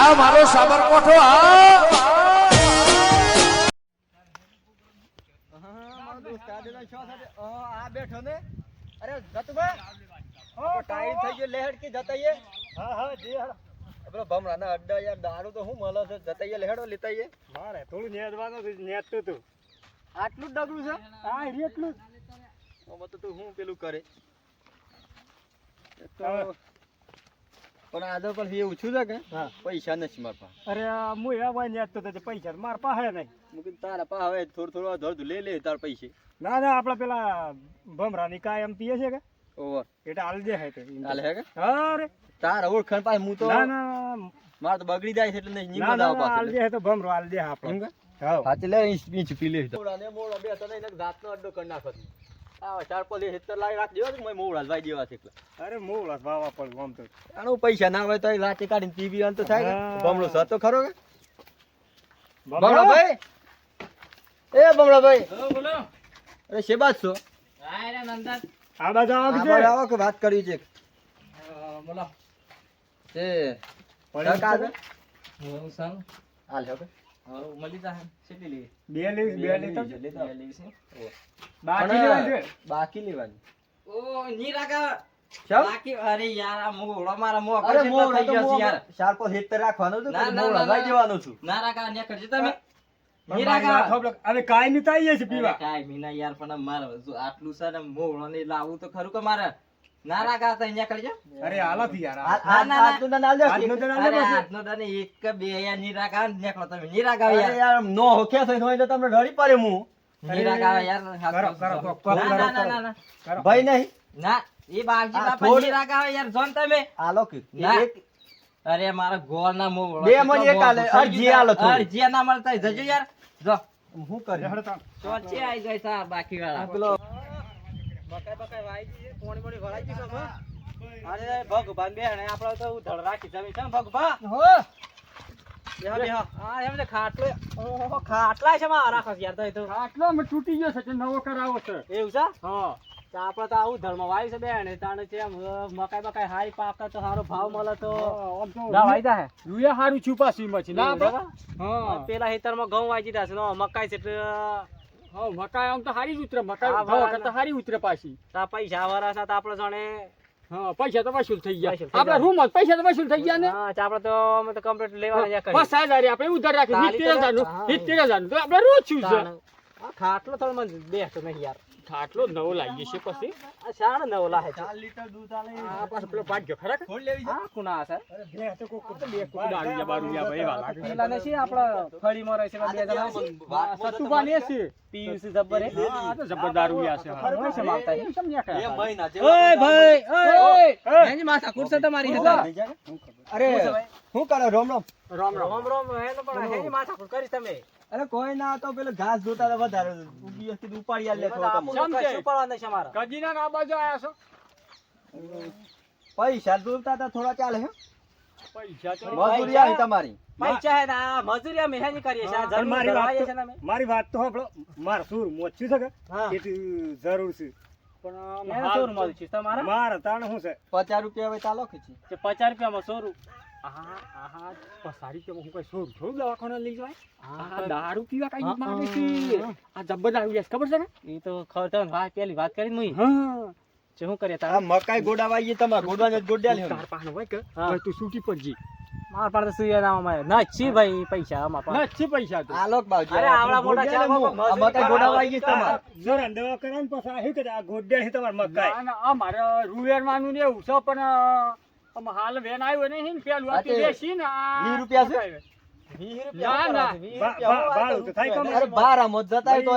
આ મારો સાબરકોઠો આ યાર દારૂ તો હું મળે છે જતાઈએ લેહડો લેતાઈએ મારે થોડું હતું નેદતું આટલું જ ડગલું છે હા. તો તું પેલું કરે તો પણ તો પણ એવું છું કે પૈસા નથી મારા પાસે અરે હું એવા હતો તે પૈસા માર પાસે નહીં. મૂકી તારા પાસે હવે થોડું થોડું અધર લે લે તાર પૈસે. ના ના આપડે પેલા ભમરાની કાયમ પીએ છે કે? ઓવર એટલે હાલ દે હે તો હાલે હે કે? અરે તાર ઓળખાણ પાસે હું તો ના ના માર તો બગડી જાય છે એટલે નહીં ના નીકળ આવ ના, હાલ પાસે દે હે તો ભમરો હાલ દે આપણે. હા. હાચલે ઇંચ પી લે. મોડા ને મોડા બે તને જાતનો અડ્ડો કરી નાખો પૈસા ના હોય તો કાઢીને પીવી અંત થાય બમણો સતો ખરો કે? એ અરે છો આ બાજુ આવો કે વાત કરી છે? એ પડ્યું કાકા છે? છે? હાલ હે બાકી પણ, લેવાનું અરે યાર આ મોળો મારા મોં અરે થઈ ગયો યાર. ચાર પાંચ રાખવાનું. દેવાનું છું. ના રાકા ને કરજો તમે કાંઈ નહીં થાય છે પીવા. અરે મીના યાર પણ મારે આટલું છે ને મોળો ને લાવવું તો ખરું કે મારે? ના રાકા અહીંયા કરજો અરે હાલાથી યાર આ- આ- ના, ના, આજનું દાન. આજનું. આજનો દાને એક બે યારની નીકળો તમે. ની યાર. યાર નો હોખ્યા થઈને હોય તો તમને રડી પડે હું. ની યાર. કરો, કરો. કરો, ના ના ના ના ભાઈ નહીં. ના એ બાપજી બાપા થોડું- યાર. જોન તમે. આલો કે એક- અરે મારા ગોળ ના મોળો બે મને એક આલે, અરજી આલો થોડી. અરજી ના મળતા જજો યાર. જો. હું કરી? હેડો તાણ. આઈ જાય સા બાકી વાળા મકાઈ બકાઈ વાઈ ગઈ પોણી પોણી ભરાઈ ગઈ હમણાં. અરે ભગવાન બે ને આપણે તો ઉધળ રાખી જમી છે ભગવાન. હો. હા, ખાટલો છે માં રાખો યાર તો એ તો. આટલો તૂટી ગયો છે નવો કરાવો છે? એવું છે? હા. તો તો આવું ધર્મ વાવી છે બે ને તાણે છે મકાઈ બકાઈ હારી પાકે તો સારો ભાવ મળે તો. ના વાઈ જાય રૂએ હારું છુપા સીમાં છે ના હા હા. પેલા ખેતરમાં ઘઉં વાંચી ને મકાઈ છે એટલે હા મકાઈ આમ તો હારી જ ઉતરે મકાઈ બરાબર. કરતા હારી ઉતરે પાછી. તા પૈસા વાળા તો આપણે જાણે હા પૈસા તો વસૂલ થઈ ગયા. આપણે રૂમ પૈસા તો વસૂલ થઈ ગયા ને? હા તો આપણે તો અમે તો કમ્પ્લીટ લેવા જ બસ કરીએ. હજાર આપણે ઉધાર રાખી તાલી સિત્તેર તો- હજારનું હા. સિત્તેર તો આપણે રોજ શું છે? ખાટલો થોડો મને બેસતો નહીં યાર. ખાટલો નવો લાગી છે પછી. આ શાણ નવો લાહે છે. લીટર દૂધ આલે. આ પાછો પેલો ભાગ્યો ખરા ખોલ લેવી છે. આ કુના સર અરે બે તો કોક તો બે કોક દારૂડિયા જા ભાઈ જા લાગે વાલા પેલા ને છે આપણે ફળીમાં રહે છે બે જણા સતુભા ને છે. પીયુષ જબ્બર હે. હા, આ તો જબર દારૂડિયા છે. હા છે માવતા એ. સમજ્યા કે એ મહિના છે ઓય ભાઈ ઓય એની માથા કુરસે તમારી હું? હતા. અરે હું કરો? રોમ રોમ. રોમ રામ. રોમ રોમ હે ને પણ એની માં કુર કરી તમે. અરે કોઈ ના તો પેલો ઘાસ જોતા વધારે ઉગી હતી ઉપાડી આલે તો તમે. કશું છે મારા કજીના ના બાજુ આયા છો? પૈસા જોતા તો થોડા ચાલે હે? પૈસા તો મજૂરી આવી તમારી. મારી વાત તો- છે મારી વાત તો સાંભળો. મારે સુર મોચ્યું છે કે? જરૂર છે. પણ હાલ સોર છે. તમારા? મારે તાણ શું છે? પચાસ રૂપિયા હવે ચાલો ખીચી તે પચાસ રૂપિયામાં સોરું. આહા આહા. પસારી કે હું કઈ સોર? થોડું દવાખાને લઈ જવાય? આ દારૂ પીવા કઈ માંગે છે? આ જબ્બર દારૂ છે ખબર છે ને? એ તો ખબર તમને વાત પેલી વાત કરી મુઈ. હા. જે શું કરે તારા મકાઈ ગોડાવાઈ ગઈ તમારે ગોડવાને જ ગોડ્યા લે તાર પાસે હોય કે? તું સૂટી પડજી. મારા પાસે સુયા ના અમારે ના છી ભાઈ પૈસા અમારા પાસે. નથી પૈસા તો. આલોક બાવજી અરે આવડા મોટા ગોડ્યા ને તો આ ગોડાવાઈ ગઈ તમાર. જોર અંડવા દવા કરાવ ને પછી. આવ્યું કે આ ગોડ્યા છે તમાર મકાઈ. ના ના મારે રૂવેર માનું ને એવું છે પણ હાલ વેન આવ્યો નહીં હિન પેલું આ તે બેસી ને આ વીસ રૂપિયા છે? ના, ના.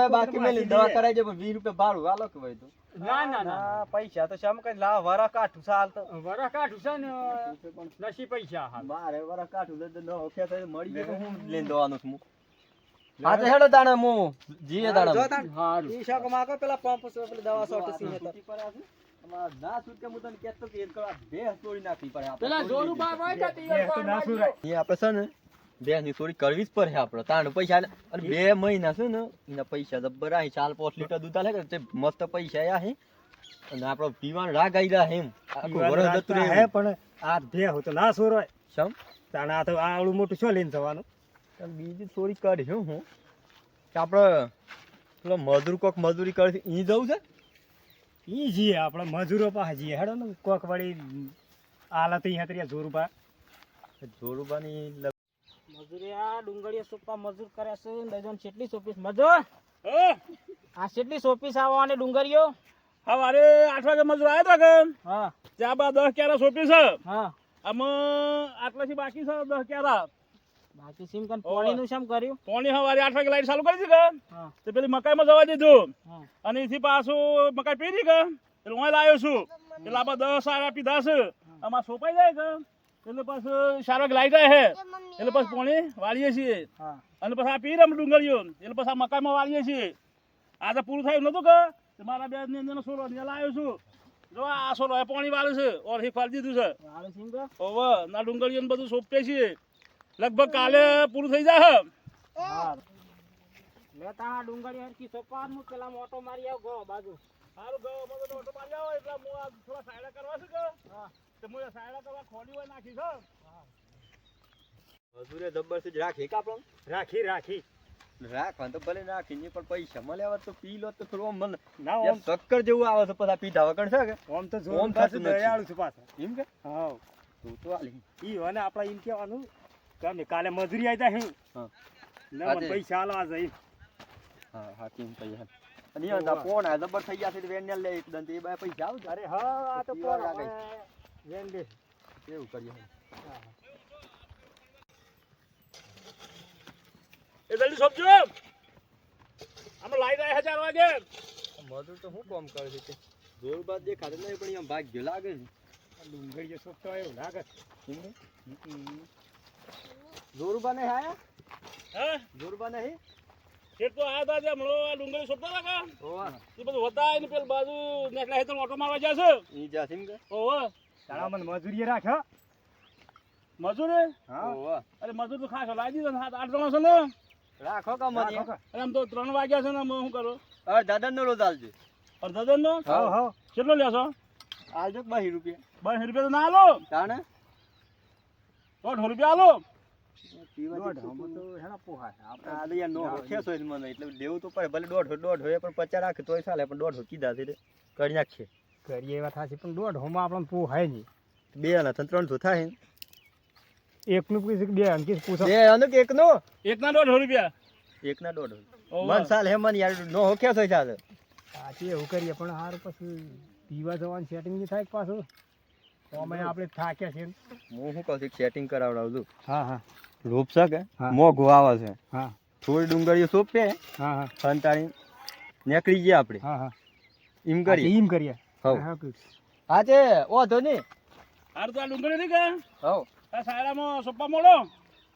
બાકી મેલી દવા દે. કરાઈ પણ વીસ રૂપિયા ભાડું આલો કે ભાઈ તો. ના ના ના ના, પૈસા તો શમ કઈ લા વરા કાઠું સાલ તો વરા કાઢું છે ને નસી પૈસા હાલ બારે વરા કાઢું તો નો ઓખે તો મળી ગયો હું લઈને દવાનું છું હું. હા તો હેડો તાણે હું જીએ તાણે જો તાણ. હારું. ઈ શાક પેલા પંપ સો પેલા દવા તો. ના છૂટકે હું તને કહેતો કે એક આ ભેંસ તોડી નાખવી પડે આપણે. પેલા જોરું બાપ હોય કે તે બે તો ના સુરાય. એ આપણે છે ને ભેંસની થોડી કરવી જ પડે આપણે. તાણ પૈસા અને બે મહિના છે ને એના પૈસા જબ્બર આહી ચાર પાંચ લીટર દૂધ આલે તે મસ્ત પૈસા આયા હે. અને આપણો પીવાનું રાગ આઈ રહ્યા આખું વરસ જતું રહે પણ આ બે હોય તો ના સુરાય સમ તાણે આ તો આવડું મોટું શું લઈને જવાનું? બીજી થોડી કરી હું હું. કે આપણે પેલો મજૂર કોક મજૂરી કરે ઈ જવું છે? ઈ જઈએ આપણે મજૂરો પાસે જઈએ હેડો ને કોક વળી આલત અહીંયા તરીકે જોરુબા. જોરુબાની મજૂરી આ ડુંગળીએ સોપા મજૂર કરે છે દજન કેટલી સોપીસ મજૂર આ કેટલી સોપીસ આવવાની ડુંગળીઓ. સવારે આઠ વાગે મજૂર આવ્યા હતા કે હા. ત્યાં બા દસ ક્યારા સોંપી છે? હા. આમાં આટલાથી બાકી છે દસ ક્યારા? બાકી સીમ કન પોણીનું શેમ કર્યું? પોણી સવારે આઠ વાગે લાઈટ ચાલુ કરી હતી કે હા. પેલી મકાઈમાં જવા દીધું. અને એથી પાછું મકાઈ પીધી કે એટલે હું લાવ્યો છું. એટલે આપણે દસ સાડા પીધા છે. આમાં સોપાઈ જાય કે એટલે પાછું સારા લાઈટ હે. એટલે પછી પોણી વાળીએ છીએ. હા. અને પછી આ પી રમ ડુંગળીઓ. એટલે પછી આ મકાઈમાં વાળીએ છીએ. આ તો પૂરું થયું નતું કે? મારા બે ની અંદર સોરો ને લાવ્યો છું. જો આ સોરો એ પાણી વાળે છે. ઓર હી ખોલી દીધું છે. ઓવે ના ડુંગળીઓ ને બધું સોંપે છીએ. લગભગ કાલે પૂરું થઈ જાય હા. લે તાણા ડુંગળી હરકી સોપાનું પેલા મોટો મારી આવ ગો બાજુ. સારું ગયો બધો ઓટો મારી આવો એટલે હું આ થોડા સાયડા કરવા છે કે હા. તે હું સાયડા કરવા ખોલી હોય નાખી છે મજૂરે જબરજસ્ત રાખી કે રાખી રાખી. રાખવાનું તો ભલે રાખી નહીં પણ પૈસા મળે તો પી લો તો થોડું મને ના ઓમ ચક્કર જેવું આવે છે પછી પીધા વગર છે કે? ઓમ તો ઓમ પાછું દયાળુ છું પાછા. એમ કે? હા. તું તો આલી. ઈ આપણે એમ કહેવાનું કે કાલે મજૂરી આવી જાય હા. પૈસા આલવા જઈ. હા હા કેમ કહીએ અને અહીંયા તો આ જબર થઈ ગયા છે વેન લે એક દંત એ બાય પૈસા આવશે અરે હા આ તો કોણ લાગે. આપણે વેન બે એવું કરીએ એ જલ્દી સોંપજો આમાં લાઈટ આવે હજાર વાગે મજૂર તો શું કામ કરે છે કે જોર બાદ દેખાતો નહીં પણ ભાગ્ય લાગે છે. સોંપતો એવું લાગે જોરુબા નહીં આયા? હે? જોરુબા નહીં? શેઠ તો આયા હતા ત્યાં હમણાં આ ડુંગળી સોંપતા હતા કા? એ બધું વતાય ને પેલ બાજુ નેકડા હેતર ઓટો મારવા જાય છે. ઈ જા સિમ કે? ઓહો તારા મને મજૂરી રાખ્યો મજૂરી? હા. અરે મજૂર તો ખાસ લાવી દીધો ને સાત આઠ જણા છે ને? રાખો કા મને. અરે આમ તો ત્રણ વાગ્યા છે ને હું શું કરું? હવે દાદા નો રોજ આલજો. અડધા નો હા હા. કેટલો લેશો? આલજો બાહી રૂપિયા? બાવીસ રૂપિયા તો ના આલો. તાણે? દોઢ રૂપિયા આલો. બે ના ત્રણસો થાય એકનું પૂછ્યું બે અંકિત પૂછો. બે અનુ કે એક નો એક ના દોઢ રૂપિયા એક ના દોઢ હોય મન સાલ હે મન યાર નો હોખ્યા ચાલે. સાચી એવું કરીએ પણ હાર પછી પીવા જવાનું સેટિંગ નહીં થાય પાછું. અમે આપણે થાક્યા છે હું શું કહું છું સેટિંગ છું. હા હા. રૂપ કે? હા. મોઘું આવે છે. હા. થોડી ડુંગળીઓ સોંપે હા હા. સંતાણી નીકળી જઈએ આપણે. હા હા. એમ કરીએ. એમ કરીએ. હવ. હા તે ઓધો ને હાર તો આ ડુંગળી નહીં કે હવ. આ સોપા મોડો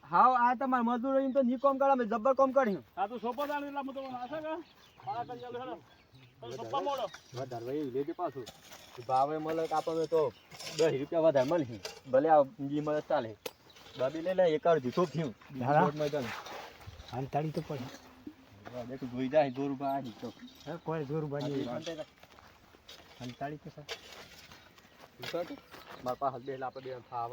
હા આ તમાર મજૂરો એમ તો ની કોમ કરા મેં જબ્બર કોમ કર્યું. આ તો સોપા દાણ એટલે હું તો કે મારા કરી ચાલુ હેડો. વધારે ભાઈ લેજે પાછું. ભાવે મળે આપણને તો દસ રૂપિયા વધારે મળે ભલે આ બી મળે ચાલે. બાબી લઈ લે એક અડધી સોંપ્યું હા. અંતાડી તો પડે. દેખ જોઈ જાય દો રૂપિયા આડી તો. હે કોઈ જોર બાજી અંતાડી તો સર મારા પાસે બે આપણે બે ફાવ.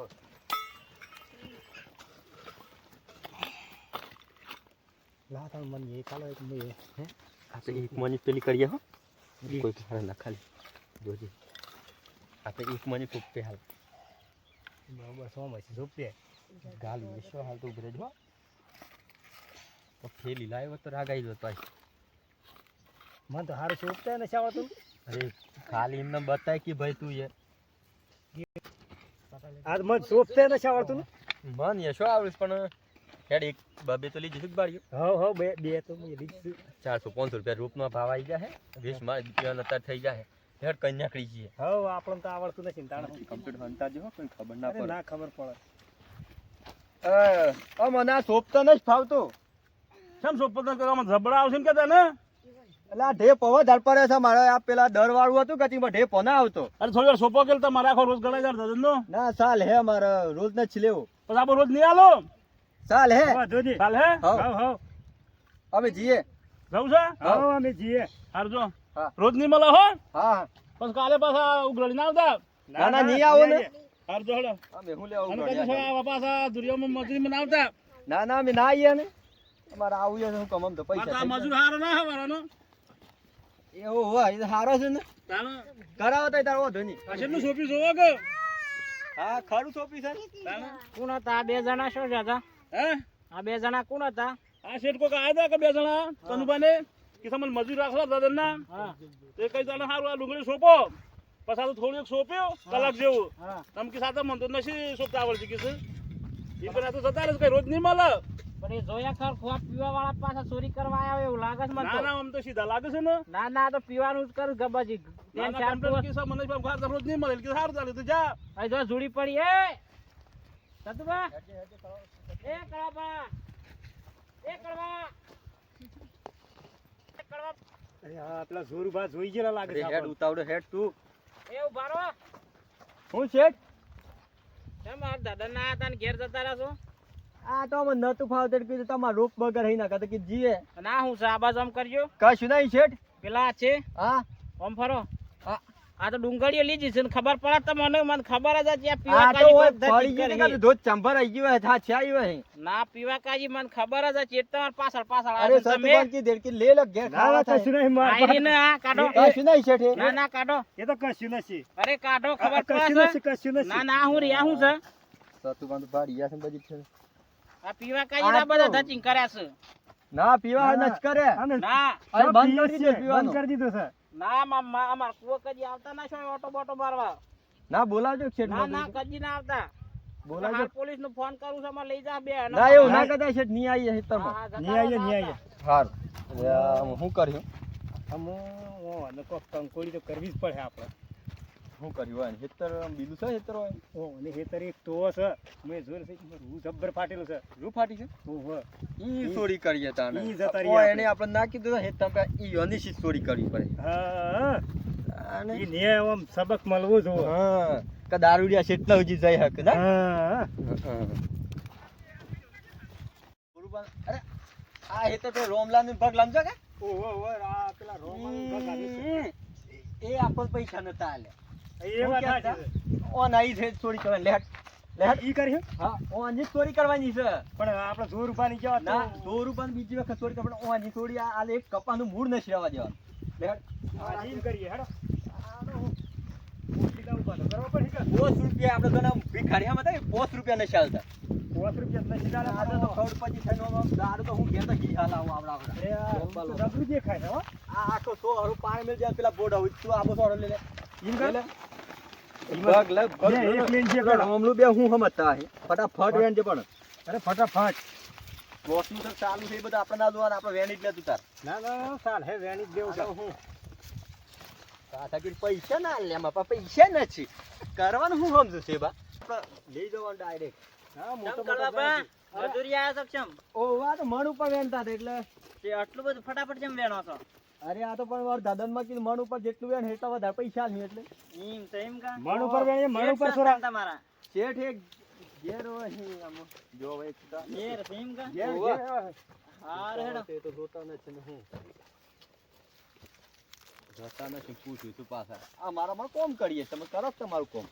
લા મને મન એ કાલો એક મે હે? આપણે એક મની પેલી કરીએ હો. કોઈ ભારે ના ખાલી. જોજે. આપણે એક મને ખૂબ પે હાલ. બરાબર સો માં રૂપિયા ગાલ વિશ્વ હાલ તો ઉભરે જો તો ફેલી લાવ્યો તો રાગાઈ જતો મન તો હારું સોપતા ને શાવતું અરે ખાલી એમને બતાય કે ભાઈ તું એ. આજ મને સોપતા ને શાવતું મન એ શું આવડે પણ હેડ એક બબે તો લીધી છે બાળ્યું હા હા બે બે તો મેં લીધી ચારસો પાંચસો રૂપિયા રૂપમાં ભાવ આવી જાય વીસમાં રૂપિયા અત્યારે થઈ જાય હેડ કઈ નાખડી જઈએ હવ આપણને તો આવડતું નથી ને તાણે. કમ્પ્યુટર હંતા જો કોઈ ખબર ના પડે. ના ખબર પડે. અ મને આ સોપતા નથી ફાવતું. કેમ સોપા કરવામાં ઝબડા આવશે ને કે ને એટલે આ ઢેપ હવે ધરપડે છે મારે. આ પેલા દર વાળું હતું કે તેમાં ઢેપ ના આવતો? અરે થોડી વાર સોપો કેલ તો મારા આખો રોજ ગણાય જાય ધંધો ના સાલ હે મારે. રોજ ને જ લેવું. પછી આપણે રોજ નહીં આલો? સાલ હે. હા જોજી ચાલ હે. હવ. હવ. હવ. અમે જીએ. જવું છે? હવ. અમે જીએ. હારજો હા. રોજની મળે હો. હા પછી કાલે પાછા ઉઘરડી ના આવતા? ના ના નહીં આવો ને. હાર જો હળો અમે હું લેવા? આ પાછા દુનિયામાં મજૂરી માં ના આવતા. ના ના અમે ના આવીએ ને. અમારે આવું છે હું કમમ તો પૈસા આ મજૂર હારો ના હવારનો. એવો હોય તો સારો છે ને. તાણ કરાવો તો તારો વાંધો નહીં. આ છેલ્લું સોંપ્યું જોવો કે? હા ખરું સોંપી છે કોણ હતા બે જણા શું છે હતા હે? આ બે જણા કોણ હતા? આ શેઠ કોક આવ્યા કે બે જણા? કનુભાને કે તમને મજૂર રાખલા દાદા ના તે કઈ તને સારું આ ડુંગળી સોંપો. પછી આ તો થોડું સોંપ્યો કલાક જેવું. તમે કે સાથે મન તો નથી સોંપતા આવડતી કે એ પણ આ તો જતા રહે કઈ રોજ નહીં મળે. પણ એ જોયા ખર ખોવા પીવા વાળા પાછા ચોરી કરવા આવ્યા એવું લાગે છે મને ના. ના આમ તો સીધા લાગે છે ને. ના ના તો પીવાનું જ કર ગબાજી ના, ના, ચાર કે છે, મને ઘર તો નહીં મળે. કે સારું ચાલે તો જા. અહીં જો જુડી પડી એ! સતુભા એ કળાબા એ કળવા કળવા અરે હા પેલા જોરુભા જોઈ ગયેલા લાગે છે હેડ ઉતાવળો હેડ તું. એ ઊભા રહો. હું શેઠ દાદા ના હતા ને ઘેર જતા રહ્યા છો. આ તો અમે નતું ફાવતું કીધું તમારે રૂપ બગર હઈ નાખા તો કે જીએ. ના હું સાબાજ આમ કરજો. કશું નહીં શેઠ. પેલા છે. હા. ફરો. હા. આ તો ડુંગળીઓ લીધી છે ને ખબર પડે તમને મને ખબર જ હતી પીવા આ તો કાજી પડી ગઈ ને છે. કે ધોધ ચંભર આઈ ગયો હા છે આવ્યો હે ના પીવા કાજી મને ખબર જ હતી. એટલે તમારે પાછળ પાછળ અરે આવે. તમે કી દેડકી લે લો ઘેર ના ખાવા ના કશું થાય નહીં માર આયરીને આ કાઢો. કશું નહીં શેઠ. ના ના કાઢો. એ તો કશું નથી. અરે કાઢો ખબર કશું પડે નથી છે કશું નથી. ના હું રિયા આ હું છે? સતુ બંધ ભાડી છે બધી છે આ પીવા કાજી ના બધા ધચિંગ કર્યા છે. ના પીવા ના, નચ કરે. ના. બંધ કરી દીધું પીવાનું. બંધ કરી દીધું છે. ના મા- મા- અમાર કુવો કદી આવતા ના છો ઓટો બોટો મારવા. ના બોલાવજો શેઠ ના ના કદી ના આવતા. બોલાવજો. પોલીસ નો ફોન કરું છું અમારે લઈ જા બે. ના એવું ના કદા કદાચ શેઠની આઈએ હિતરમાં ની આઈએ ની આઈએ હાર. હું કર્યું? અને કોક કંકોડી તો કરવી જ પડે આપણે. શું કર્યું હોય? હેતર બીજું છે હેતર હોય? ઓ અને હેતર એક તો છે. મેં જોયું છે કે રૂ જબ્બર ફાટેલું છે. રૂ ફાટી છે? ઓ હો. ઈ ચોરી કરીએ તાને ઈ જતા ઓ, રહ્યા એને આપણે. ના કીધું હેતર તમે ઈ યોની ચોરી કરવી પડે. હા. અને? ઈ ને ઓમ સબક મળવું જો હા. કે દારૂડિયા શેટલા ઉજી જાય હક ના? હા. ગુરુબાન અરે આ હેતર તો રોમલાન પગ લમજો કે? ઓ હો હો આ પેલા રોમાનું બગાડે છે. એ આપણ પૈસા નતા આલે એ વાત છે. ચોરી કરવા. Late late. ઈ કરી હા? ઓની ચોરી કરવાની છે. પણ આપણે સો રૂપિયાની કેવા ના સો રૂપિયા બીજી વખત ચોરી કરવા પણ ઓની ચોરી આ એક કપાનું મૂળ નથી રહેવા દેવા લેટ. ઈમ કરીએ હેડો. તો પોસ રૂપિયા આપણે ઘણા ભિખારીયામાં થાય પોસ રૂપિયા નથી ચાલતા. પાંચ રૂપિયા નથી સીધા આ તો થઈને આમ દારૂ તો હું ઘેર તો ઘી હાલ આવું આવડા આવડા. અરે જે તો છે આ આખો સો હરું પાણી મિલ જાય પેલા બોર્ડ આવું તું આબો બધો લે. લે. બે, લે. એક લઈને જે પેલા પેલા. હમલું બે હું સમજતા ફટાફટ વેણ જે પણ. અરે ફટાફટ. લોસનું તો ચાલુ છે એ બધું આપણે ના જોવાનું આપણે વેણ જ લેતું તાર. ના ના ના, ચાલ હે વેણી જ દેવું હું. પૈસા ના લે પૈસા નથી કરવાનું હું સમજુ છે બા લઈ જવાનું ડાયરેક્ટ હા મોટો મોટો કરવા બા? જાય મજૂરી આયા સબ ઓ આ મણ ઉપર વેણતા એટલે. આટલું બધું ફટાફટ જેમ વેણો છો? અરે આ તો પણ મારા દાદામાં કીધું મણ ઉપર જેટલું વેણ એટલા વધારે પૈસા નહીં એટલે. તો એમ કા? મણ ઉપર વેણ મણ ઉપર છોરા તમારા? શેઠ એક ઘેર હોય જો ભાઈ તો- ઘેર એમ કા? ઘેર, હાર હેડો. તે તો જોતા નથી ને હું. જોતા નથી પૂછ્યું તું પાછા. આ મારામાં કોમ કરીએ તમે કરો તમારું કોમ.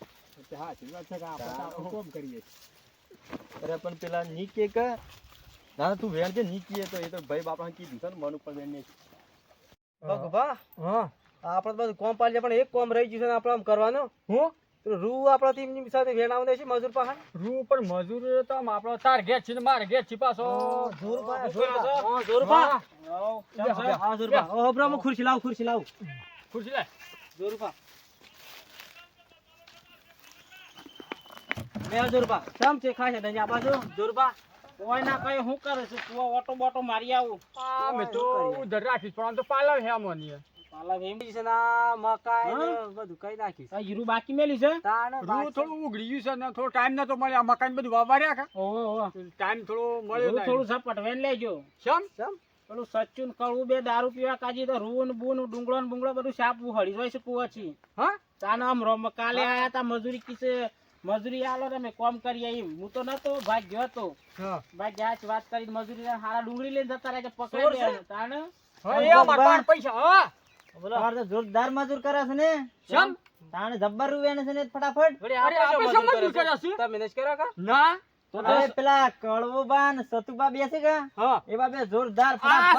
હા વાત છે કે આપણે કોમ કરીએ અરે પણ પેલા નીકે કે ના ના, તું વેણ જે નીકીએ તો એ તો ભાઈ બાપા કીધું છે ને મન ઉપર વેણ નહીં ભગભા હા. આપણે બધું કોમ પાડી પણ એક કોમ રહી ગયું છે આપણે આમ કરવાનો. હું? રૂ આપણા ટીમની સાથે વેણાવું દે છે મજૂર પાસે. રૂ પણ મજૂર તો આપણો તાર ઘેર છે માર ઘેર છે પાછો. જોરબા જોરબા. હા જોરબા હા. હા જોરબા ઓ હબરામાં ખુરશી લાવ ખુરશી લાવ. ખુરશી લે જોરબા બે જોરબા કેમ છે? ખાશે દંજા બાજુ જોરબા કોઈ ના કઈ હું કરે છે? તું ઓટો બોટો મારી આવું. અમે તો ઉધર રાખીશ પણ આમ તો પાલવ હે આમોની પાલા વેંડી છે ના મકાઈ ને બધું કઈ નાખીશ આ હીરું બાકી મેલી છે? રૂ થોડું ગયું છે ને થોડો ટાઈમ નતો મળે આ મકાન બધું વાવાર્યા કા? ઓહો ટાઈમ થોડો મળ્યો થોડું સપટ વેન લેજો. શમ? પેલું સચ્ચું કળવું બે દારૂ પીવા કાજી તો રૂન બૂન ડુંગળો ને બુંગળો બધું સાપ હળી જાય છે કુવાથી. હા? તાનો આમ રોમ કાલે આયા તા મજૂરી કિસે. મજૂરી આલો ને કોમ કરીએ એમ. હું તો નતો ભાઈ ગયો તો ભાઈ ગયા વાત કરી મજૂરી હારા ડુંગળી લઈને જતા રહે પકડી લે તાણ? એ અમાર પૈસા હા. બોલો. જોરદાર મજૂર કરે છે ને. શેમ? તાણે જબ્બર રૂવે છે ને ફટાફટ. અરે આપણે શું મજૂર કર્યા છે? તમે મેનેજ કરો કા? ના. અરે પેલા કળવુબા ને સતુબા બેસે કા? એ જોરદાર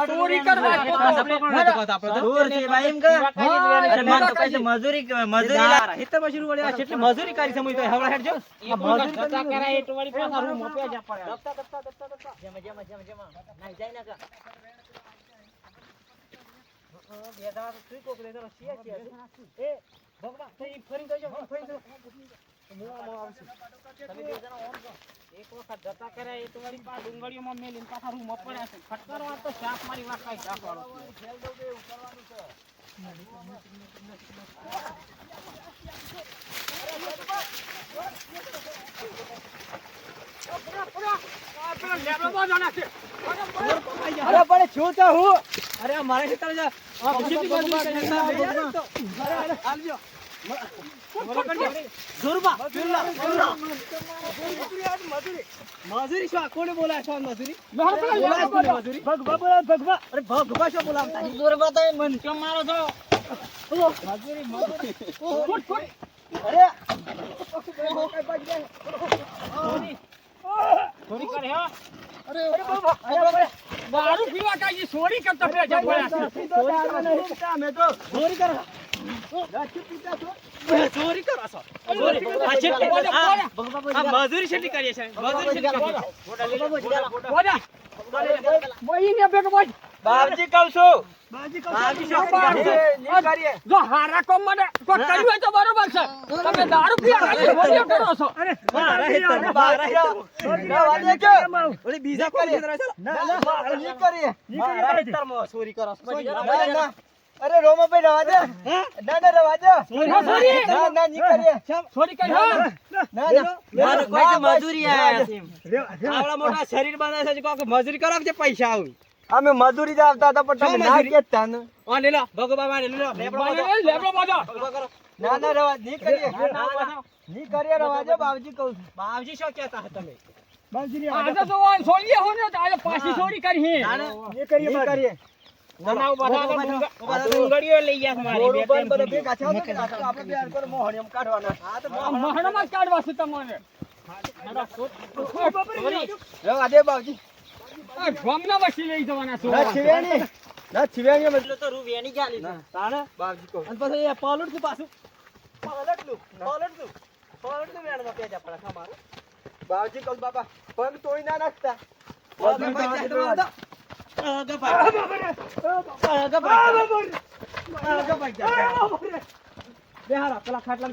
ચોરી કરવા તો. તો? મજૂરી મજૂરી હિત કેટલી મજૂરી કરી સમય તો હવળા હેડ મજૂરી જતા કરાય એટલે વળી પાછા રૂમ મોકલ્યા જ પડે. દબતા દબતા દબતા દબતા જેમ જેમ જેમ જેમ. નાઈ જાય ના કા. બે દાડા તો સુઈ કોક રે તો સિયા સિયા એ ભગવાન થઈ ફરી તો જો ફરી તો મો મો આવશે તમે બે જણા ઓન છો એક વખત જતા કરાય એટલે વળી પાછા ડુંગળીઓમાં મેલીને પાછા રૂમ પડ્યા છે ફટકારો આ તો શાક મારી વાત કાંઈ શાક વાળો છે. અરે પણ છું તો હું અરે મારે ખેતર જા આ મજૂરી શું કોને બોલાય છો મજૂરી મજૂરી ભગવા બોલાય ભગવા. અરે ભગવા શું બોલાવતા? જોરબા તો મન કેમ મારો છો. મજૂરી મજૂરી અરે. ચોરી કરે હો. દારૂ પીવા કાંઈ ચોરી કરતા પડ્યા છે. ચોરી કરો ચોરી કરો છો? મજૂરી કરીએ છે મજૂરી. બાપજી કહું છું. બાપજી શું કરીએ. જો હારા કોમ મને કોઈ કર્યું હોય તો બરોબર છે. તમે દારૂ કરો છો. ઓલી બીજા કરીએ કરીએ ચોરી કરો અરે રોમો ભાઈ રવા દે. ના ના રવા દે. સોરી ના ના ની સોરી કઈ ના ના. મારું કોઈ મજૂરી આયા છે આવડા મોટા શરીર બનાવે છે કોક મજૂરી કરો કે પૈસા આવું? અમે મજૂરી જ આવતા હતા પણ તમે ના કેતા ને? ઓ લે લો ભગવા માં લે લો લેબડો બાંધો. ના ના રવા ની કરીએ. ની કરીએ રવા દે બાવજી કહું છું. બાવજી શું કહેતા હતા તમે? બાવજી આજે તો આ હો ને આજે પાછી ચોરી કરી ની કરીએ કરીએ. ના, ઊભા થા, ઊભા થા. ડુંગળીઓ લઈ ગયા મારી બે ત્રણ બધા ડુંગળીઓ. ભેગા થયા હતા ને, આપણે બે હાડકોને મોહણીયમ કાઢવાના. આ મહાણમાં જ કાઢવા છે તમને રવા દે બાવજી. આ ગામના વસી લઈ જવાના છો ના છીવેણી. ના છીવેણી અમે- ના, તાણે બાવજી કહું. અને પછી એ પલટનું પાછું. પલટનું, પલટનું. પલટનું વેણમાં પેજા પડે તમારે. બાવજી કહું બાપા પગ તોડી ના નાખતા પગ ભાઈ જાય તો પગ ભાઈ જાય. પગ ભાઈ જાય. પગ ભાઈ જાય. બે હારા, પેલા ખાટલા.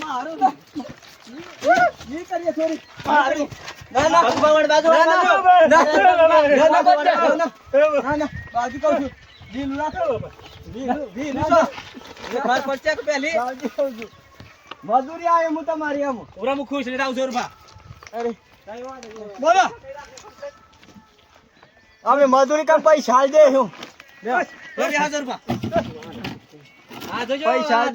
મારું કરીએ થોડી. મારું. ના, ના. ના, ના. ના, ના. ના, ના, બાજુ. ના, ના. બાજુ કહું છું. છો. બાજુ કહું છું. મજૂરી આવે હું તમારી આમ અરે બોલો અમે મજૂરી કામ પૈસા દે હું પૈસા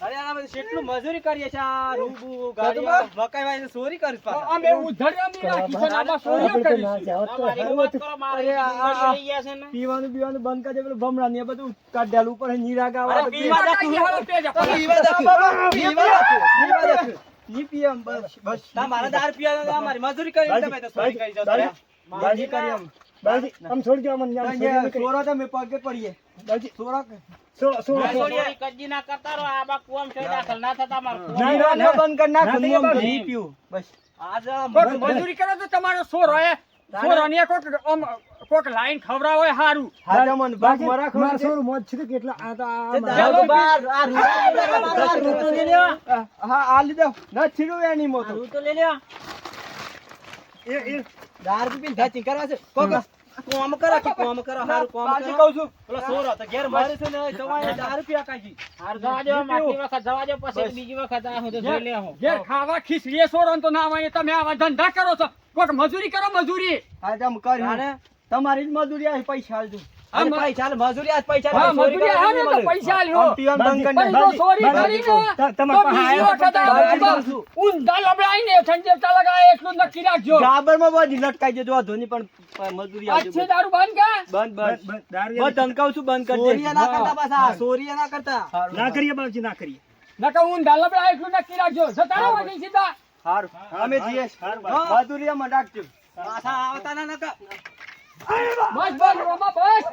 આલ દે કેટલું મજૂરી કરીએ છે આ રૂબુ ગાડીઓ, મકાઈ વાય ચોરી કરી અમે ઉધડ્યા મી રાખી છે ને આમાં ચોરીઓ કરી છે અરે આ- આ- પીવાનું પીવાનું બંધ કરી દે પેલું ભમરા ને બધું કાઢેલું ઉપર નીરા ગાવા બધું. પીવા રાખી હાલો તે જ પીવા રાખો. પીવા રાખો. પીવા રાખો. ની પીએમ બસ બસ. બસ મારા દાર પીવાનો મારી મજૂરી કરી તમે તો સોરી કરી દાદી, દાદી કરી એમ. દાદી, આમ છોડી દો, આમ આમ છોડી દો. સોરો તો અમે પગે પડીએ. દાદી, સોરો કે- એ દારૂ. હા, પીને ધા ચીંકારવા છે. કોક કોમ કરો કે કોમ કરો હારું કોમ કરો. કહું છું. પેલો સોરો તો ઘેર મારે છે ને તમારે દારૂ પીવા હાર જવા દો માટી વખત જવા દે પછી બીજી વખત આ હું તો જોઈ લે હું. ઘેર ખાવા ખીચડીએ સોરો તો ના આવે તમે આવા ધંધા કરો છો. કોક મજૂરી કરો મજૂરી. આજે આમ કર તમારી જ મજૂરી આ પૈસા આલજો. હા, પૈસા મજૂરી આજ પૈસા હા મજૂરી કરવા ને તો પૈસા આલ્યો આમ બંધ કરી બાંધી કરીને ત- તમારા પાસે બીજી આયા વખત તો આ બાંધી બસ દઉં છું. ઊંધા લબડાઈને ઠંડેરતા લગાય એટલું નક્કી રાખજો. ડાબરમાં બધી લટકાઈ દેજો ધોની પણ મજૂરી આવજો આજથી દારૂ બંધ કે? બંધ બંધ. બંધ ધમકાવું છું બંધ કરી ચોરીએ ના કરતા પાછા, ચોરીએ ના કરતા. ના કરીએ બાપજી ના કરીએ. નકર ઊંધા લબડા એટલું નક્કી રાખજો. જતા રહો સીધા. હારું. અમે જઈએ. મજૂરી આમાં રાખજો. પાછા આવતા ના નતા બસ બસ રોમા બસ.